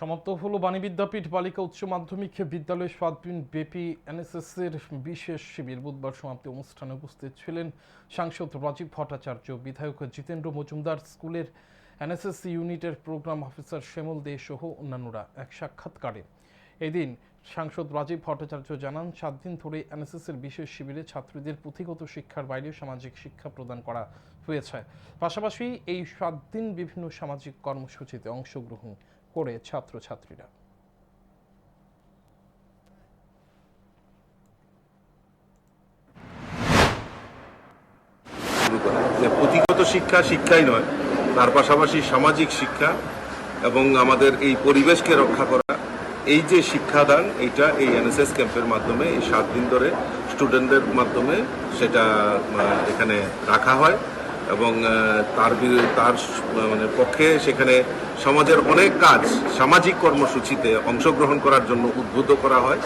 সমাপ্ত হলো বাণী বিদ্যাপীঠ বালিকা উচ্চ মাধ্যমিক বিদ্যালয় সাত দিন ব্যাপী এনএসএসের বিশেষ শিবির। বুধবার সমাপ্তি অনুষ্ঠানে উপস্থিত ছিলেন সাংসদ রাজীব ভট্টাচার্য, বিধায়ক জিতেন্দ্র মজুমদার, স্কুলের এনএসএস ইউনিটের প্রোগ্রাম অফিসার শ্যামল দে সহ অন্যান্যরা এক সাক্ষাৎকারে। এদিন সাংসদ রাজীব ভট্টাচার্য জানান, সাত দিন ধরে এনএসএস এর বিশেষ শিবিরে ছাত্রীদের পুঁথিগত শিক্ষার বাইরেও সামাজিক শিক্ষা প্রদান করা হয়েছে। পাশাপাশি এই সাত দিন বিভিন্ন সামাজিক কর্মসূচিতে অংশগ্রহণ করে ছাত্রছাত্রীরা। পুঁথিগত শিক্ষা শিক্ষাই নয়, তার পাশাপাশি সামাজিক শিক্ষা এবং আমাদের এই পরিবেশকে রক্ষা করা। এই যে শিক্ষাদান এটা এই এনএসএস ক্যাম্পের মাধ্যমে এই সাত দিন ধরে স্টুডেন্টদের মাধ্যমে সেটা এখানে রাখা হয়। এবং তার তার মানে পক্ষে সেখানে সমাজের অনেক কাজ সামাজিক কর্মসূচিতে অংশগ্রহণ করার জন্য উদ্বুদ্ধ করা হয়।